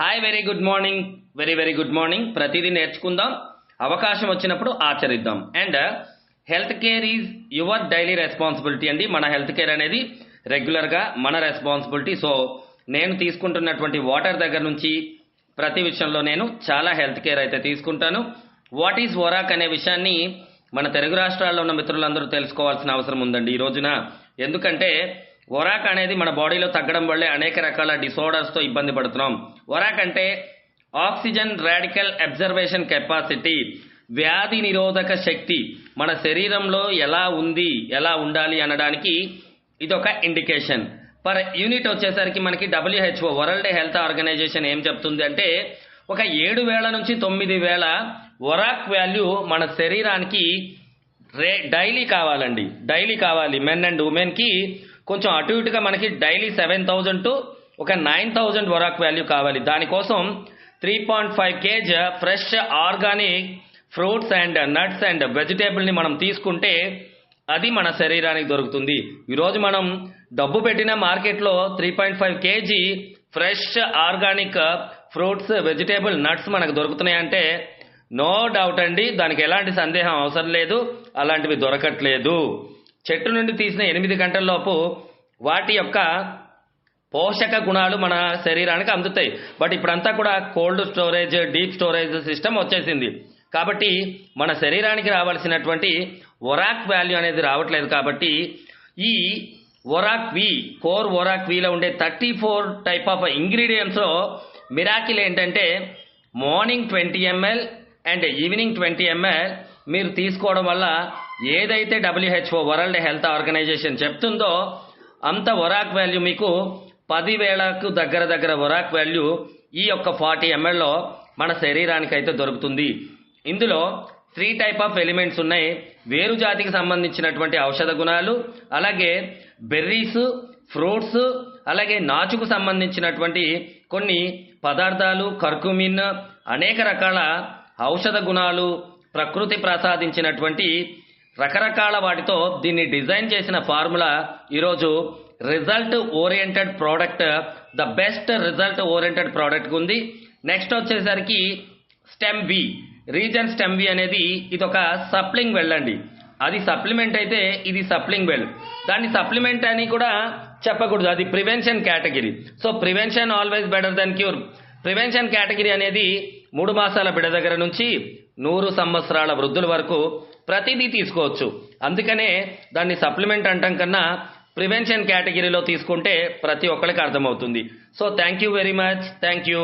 Hi very good morning very very good morning ప్రతిదీ నేర్చుకుందాం. అవకాశం వచ్చినప్పుడు ఆచరిద్దాం. And health care is your daily responsibility అండి. మన హెల్త్ కేర్ అనేది రెగ్యులర్గా మన రెస్పాన్సిబిలిటీ సో నేను తీసుకుంటున్నటువంటి వాటర్ దగ్గర నుంచి ప్రతి విషయంలో నేను చాలా హెల్త్ కేర్ అయితే తీసుకుంటాను. వాట్ ఈజ్ వరాక్ అనే విషయాన్ని మన తెలుగు రాష్ట్రాల్లో ఉన్న మిత్రులందరూ తెలుసుకోవాల్సిన అవసరం ఉందండి ఈ రోజున. ఎందుకంటే వరాక్ అనేది మన బాడీలో తగ్గడం వల్లే అనేక రకాల డిసార్డర్స్తో ఇబ్బంది పడుతున్నాం. వరాక్ అంటే ఆక్సిజన్ రాడికల్ అబ్జర్వేషన్ కెపాసిటీ వ్యాధి నిరోధక శక్తి మన శరీరంలో ఎలా ఉంది ఎలా ఉండాలి అనడానికి ఇది ఒక ఇండికేషన్. పర్ యూనిట్ వచ్చేసరికి మనకి డబ్ల్యూహెచ్ఓ వరల్డ్ హెల్త్ ఆర్గనైజేషన్ ఏం చెప్తుంది అంటే ఒక ఏడు వేల నుంచి తొమ్మిది వేల వరాక్ వాల్యూ మన శరీరానికి రే డైలీ కావాలండి. డైలీ కావాలి. మెన్ అండ్ ఉమెన్కి కొంచెం అటు ఇటుగా మనకి డైలీ సెవెన్ థౌజండ్ టు ఒక నైన్ థౌజండ్ వరాక్ వాల్యూ కావాలి. దానికోసం three point five kg fresh organic fruits and nuts and వెజిటేబుల్ని మనం తీసుకుంటే అది మన శరీరానికి దొరుకుతుంది. ఈరోజు మనం డబ్బు పెట్టిన మార్కెట్లో three point five kg fresh organic fruits vegetable nuts మనకు దొరుకుతున్నాయంటే నో డౌట్ అండి. దానికి ఎలాంటి సందేహం అవసరం లేదు. అలాంటివి దొరకట్లేదు. చెట్టు నుండి తీసిన ఎనిమిది గంటల్లోపు వాటి యొక్క పోషక గుణాలు మన శరీరానికి అందుతాయి. బట్ ఇప్పుడంతా కూడా cold storage deep storage system వచ్చేసింది. కాబట్టి మన శరీరానికి రావాల్సినటువంటి ఒరాక్ వాల్యూ అనేది రావట్లేదు కాబట్టి ఈ ఒరాక్ వి కోర్ ఒరాక్ విలో ఉండే థర్టీ ఫోర్ టైప్ ఆఫ్ ఇంగ్రీడియంట్స్లో మిరాకిల్ ఏంటంటే morning twenty ML and evening twenty ML మీరు తీసుకోవడం వల్ల ఏదైతే డబ్ల్యూహెచ్ఓ వరల్డ్ హెల్త్ ఆర్గనైజేషన్ చెప్తుందో అంత వరాక్ వాల్యూ మీకు పదివేలకు దగ్గర దగ్గర వరాక్ వాల్యూ ఈ యొక్క ఫార్టీ ఎంఎల్లో మన శరీరానికి అయితే దొరుకుతుంది. ఇందులో త్రీ టైప్ ఆఫ్ ఎలిమెంట్స్ ఉన్నాయి. వేరు జాతికి సంబంధించినటువంటి ఔషధ గుణాలు అలాగే బెర్రీస్ ఫ్రూట్స్ అలాగే నాచుకు సంబంధించినటువంటి కొన్ని పదార్థాలు కర్కుమిన్ అనేక రకాల ఔషధ గుణాలు ప్రకృతి ప్రసాదించినటువంటి రకరకాల వాటితో దీన్ని డిజైన్ చేసిన ఫార్ములా ఈరోజు result oriented product the best result oriented product ఉంది. నెక్స్ట్ వచ్చేసరికి stem V reason stem V అనేది ఇది ఒక సప్లింగ్ వెళ్ళండి అది సప్లిమెంట్ అయితే ఇది సప్లింగ్ వెల్. దాన్ని సప్లిమెంట్ అని కూడా చెప్పకూడదు. అది prevention category. So prevention always better than cure. Prevention category అనేది మూడు మాసాల బిడ్డ దగ్గర నుంచి నూరు సంవత్సరాల వృద్ధుల వరకు ప్రతిదీ తీసుకోవచ్చు. అందుకనే దాన్ని సప్లిమెంట్ అంటాం కన్నా ప్రివెన్షన్ కేటగిరీలో తీసుకుంటే ప్రతి ఒక్కరికి అర్థమవుతుంది. So thank you very much thank you